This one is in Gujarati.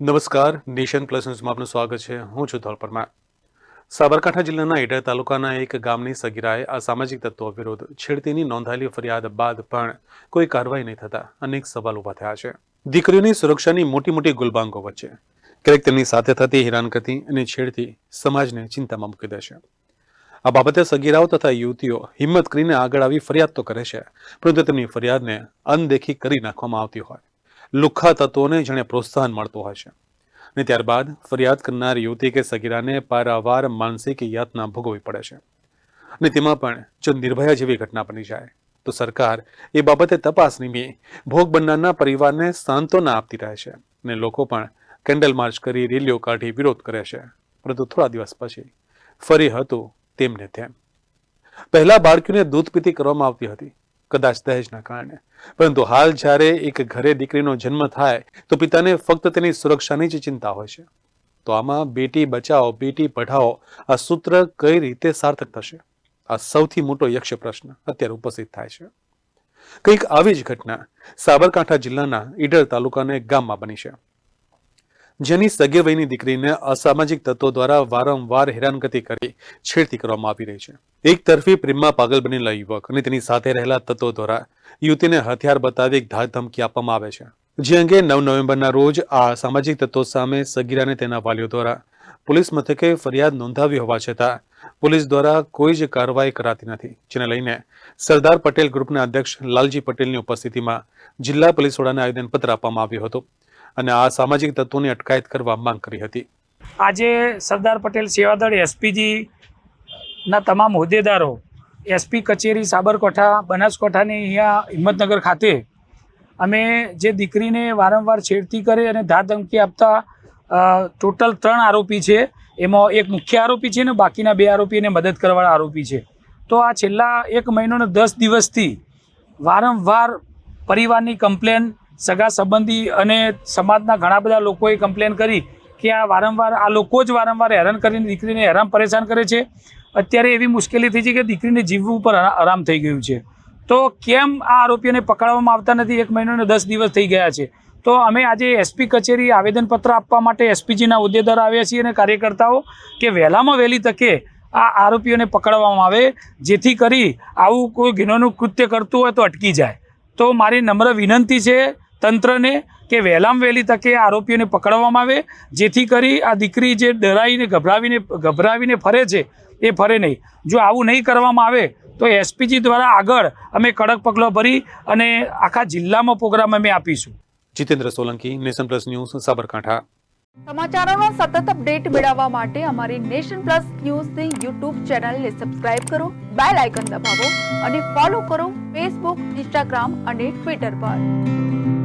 નમસ્કાર, નેશન પ્લસ ન્યૂઝમાં આપનું સ્વાગત છે. હું છું ધોલ પરમાર. સાબરકાંઠા જિલ્લાના ઈડર તાલુકાના એક ગામની સગીરાએ અસામાજિક તત્વો વિરુદ્ધ છેડતીની નોંધાયેલી ફરિયાદ બાદ પણ કોઈ કાર્યવાહી નહીં થતા અનેક સવાલ ઊભા થયા છે. દીકરીઓની સુરક્ષાની મોટી મોટી ગુલબાંગો વચ્ચે. ક્યારેક તેમની સાથે થતી હેરાનગતિ અને છેડતી સમાજને ચિંતામાં મૂકી દે છે. આ બાબતે સગીરાઓ તથા યુવતીઓ હિંમત કરીને આગળ આવી ફરિયાદ તો કરે છે, પરંતુ તેમની ફરિયાદને અનદેખી કરી નાખવામાં આવતી હોય. લુખ્ખા તત્વોને જેણે પ્રોત્સાહન મળતું છે. અને ત્યારબાદ ફરિયાદ કરનાર યુવતી કે સગીરાને પારાવાર માનસિક યાતના ભોગવવી પડે છે. અને તેમાં પણ જો નિર્ભયા જેવી ઘટના બની જાય, તો સરકાર એ બાબતે તપાસ નીમી ભોગ બનનારના પરિવારને સાંત્વના આપતી રહે છે. અને લોકો પણ કેન્ડલ માર્ચ કરી રેલીઓ કાઢી વિરોધ કરે છે. પરંતુ થોડા દિવસ પછી ફરી હતું તેમને તેમ. પહેલા બાળકીઓને દૂધ પીતી કરવામાં આવતી હતી. કદાચ દહેજના કારણે. પરંતુ હાલ જ્યારે એક ઘરે દીકરીનો જન્મ થાય, તો પિતાને ફક્ત તેની સુરક્ષાની જ ચિંતા હોય છે. તો આમાં બેટી બચાવો બેટી પઢાઓ, આ સૂત્ર કઈ રીતે સાર્થક થશે? આ સૌથી મોટો યક્ષ પ્રશ્ન અત્યારે ઉપસ્થિત થાય છે. કંઈક આવી જ ઘટના સાબરકાંઠા જિલ્લાના ઈડર તાલુકાના ગામમાં બની છે. જેની સગે વયની દીકરીને અસામાજિક તત્વો દ્વારા વારંવાર હેરાનગતિ કરી, છેડતી કરવામાં આવી રહી છે. એક તરફી પ્રેમમાં પાગલ બનેલા યુવક અને તેની સાથે રહેલા તત્વો દ્વારા યુવતીને હથિયાર બતાવી ધમકી આપવામાં આવે છે. જે અંગે નવ નવેમ્બરના રોજ આ સામાજિક તત્વો સામે સગીરાને તેના વાલીઓ દ્વારા પોલીસ મથકે ફરિયાદ નોંધાવી હોવા છતાં પોલીસ દ્વારા કોઈ જ કાર્યવાહી કરાતી નથી. જેને લઈને સરદાર પટેલ ગ્રુપના અધ્યક્ષ લાલજી પટેલની ઉપસ્થિતિમાં જિલ્લા પોલીસ વડાને આવેદનપત્ર આપવામાં આવ્યું હતું. અને આ સામાજિક તત્વોની અટકાયત કરવા માંગ કરી હતી. આજે સરદાર પટેલ સેવાદળ એસપીજીના તમામ હોદ્દેદારો એસપી કચેરી સાબરકાંઠા, બનાસકાંઠાની અહીંયા હિંમતનગર ખાતે અમે જે દીકરીને વારંવાર છેડતી કરે અને ધાર ધમકી આપતા ટોટલ ત્રણ આરોપી છે. એમાં એક મુખ્ય આરોપી છે ને બાકીના બે આરોપીને મદદ કરવાવાળા આરોપી છે. તો આ છેલ્લા એક મહિનોને દસ દિવસથી વારંવાર પરિવારની કમ્પ્લેન સગા સંબંધી અને સમાજના ઘણા બધા લોકોએ કમ્પ્લેન કરી કે આ વારંવાર આ લોકો જ વારંવાર હેરાન કરીને દીકરીને હેરાન પરેશાન કરે છે. અત્યારે એવી મુશ્કેલી થઈ છે કે દીકરીને જીવવું પર આરામ થઈ ગયું છે. તો કેમ આ આરોપીઓને પકડવામાં આવતા નથી? એક મહિનો દસ દિવસ થઈ ગયા છે. તો અમે આજે એસપી કચેરી આવેદનપત્ર આપવા માટે એસપીજીના હોદ્દેદાર આવ્યા છીએ અને કાર્યકર્તાઓ કે વહેલામાં વહેલી તકે આ આરોપીઓને પકડવામાં આવે, જેથી કરી આવું કોઈ ગુનાનું કૃત્ય કરતું હોય તો અટકી જાય. તો મારી નમ્ર વિનંતી છે તંત્રને કે વહેલામાં વહેલી તકે આરોપીઓને પકડવામાં આવે જેથી કરી આ દીકરી જે ડરાઈને ગભરાવીને ગભરાવીને ફરે છે એ ફરે નહીં. જો આવું નહીં કરવામાં આવે તો એસપીજી દ્વારા આગળ અમે કડક પગલાં ભરી અને આખા જિલ્લામાં પ્રોગ્રામ અમે આપીશું. Jitendra Solanki nation plus news Sabarkantha. સમાચારોનો સતત અપડેટ મેળવવા માટે અમારી નેશન પ્લસ ન્યૂઝની યુટ્યુબ ચેનલને સબસ્ક્રાઇબ કરો બેલ આઇકન દબાવો અને ફોલો કરો ફેસબુક ઇન્સ્ટાગ્રામ અને ટ્વિટર પર.